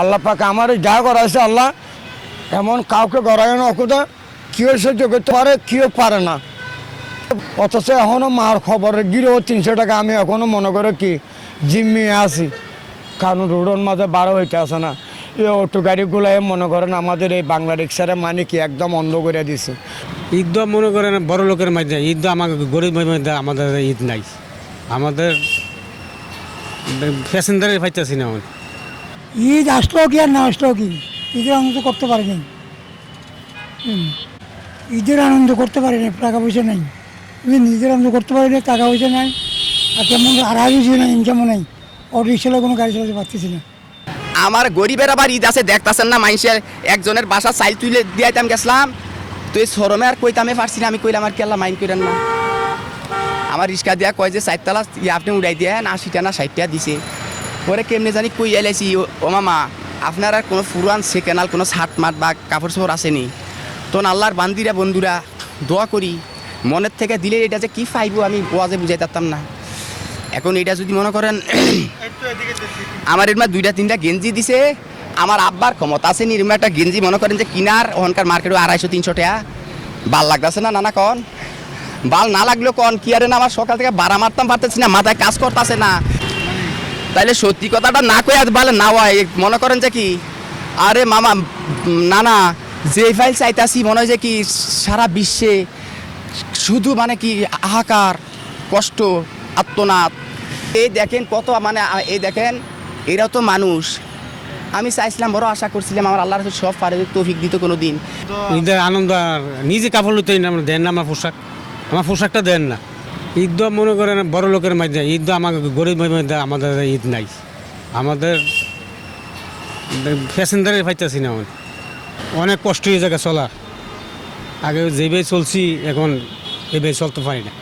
আল্লাহ পাকে আমার যা করাইছে আল্লাহ এমন কাউকে গড়ায় না, অকুদা কেউ সহ্য করতে পারে কেউ পারে না। অথচ এখনও মার খবরে গিরেও তিনশো টাকা, আমি এখনও মনে করে কি জিম্মি আছি। কারণ রোডের মাঝে বারো হইতে আসে না। এই অটো গাড়িগুলাই মনে করেন আমাদের এই বাংলা রিক্সারে মানে কি একদম অন্ধ করে দিছে। ঈদ মনে করেন বড় লোকের মধ্যে ঈদ আমাকে গরিব মধ্যে আমাদের ঈদ নাই। আমাদের প্যাসেঞ্জারে পাইতেছি না ঈদ আসলো কি আর না আসলো কি? ঈদের আনন্দ করতে পারিনি। ঈদের আনন্দ করতে পারিনি, টাকা পয়সা নেই। নিজের আনন্দ করতে পারিনি, টাকা পয়সা নাই, আর কেমন আর কিছু নেই ইনকামও নেই। অটো রিক্সালে কোনো গাড়ি চালাতে পারতেছি না। আমার গরিবের আবার ঈদ আছে, দেখতাছেন না মানুষের একজনের বাসা চাইল তুলে দিয়াইতাম গেছিলাম। তো এই সরমে আর কইতামে পারছি না, আমি কইলাম আর কেলা মাইন করেন না। আমার রিক্সা দিয়া কয় যে, চারতলা আপনি উড়াই দিয়ে না আশিটা না ষাটটা দিছে। পরে কেমনে জানি কই এলাইছি, ও- মামা, আপনার আর কোনো ফুরান সেকেনাল কোনো শার্ট মাট বা কাপড় চোপড় আসেনি। তো আল্লাহর বান্দিরা, বন্ধুরা, দোয়া করি, মনের থেকে দিলে এটা যে কি পাইবো আমি ওয়াজে বুঝাই পারতাম না। এখন এটা যদি মনে করেন, আমার এরমা দুইটা, তিনটা গেঞ্জি দিছে, আমার আব্বার ক্ষমতা আছে নি একটা গেঞ্জি মনে করেন যে কিনার, ওখানকার মার্কেটে আড়াইশো, তিনশো টাকা। বাল লাগতেছে না নানা কন? বাল না লাগলেও কন, কি আরে না, আমার সকাল থেকে বাড়া মারতাম পারতেছি না, মাথায় কাজ করতেছে না। তাইলে সত্যি কথাটা না কয়ে আজ বলে না হয় মনে করেন যে কি? আরে মামা, না না যে ফাইল চাইতাছি মনে হয় যে কি সারা বিশ্বে শুধু মানে কি হাহাকার, কষ্ট, আত্মনাদ। এই দেখেন কত মানে এই দেখেন এরাও তো মানুষ। আমি চাইছিলাম, বড় আশা করছিলাম, আমার আল্লাহর সব পারে, তৌফিক দিত কোনো দিন আনন্দ নিজে কাপড় লুতেই না দেন না আমার পোশাক। আমার পোশাকটা দেন না। ঈদ তো মনে করেন বড় লোকের মধ্যে ঈদ তো আমাকে গরিব মধ্যে আমাদের ঈদ নাই। আমাদের প্যাসেঞ্জারে পাইতেছি না আমার অনেক কষ্ট হয়ে জায়গা চলা আগে যেভাবে চলছি, এখন এভাবে চলতে পারি না।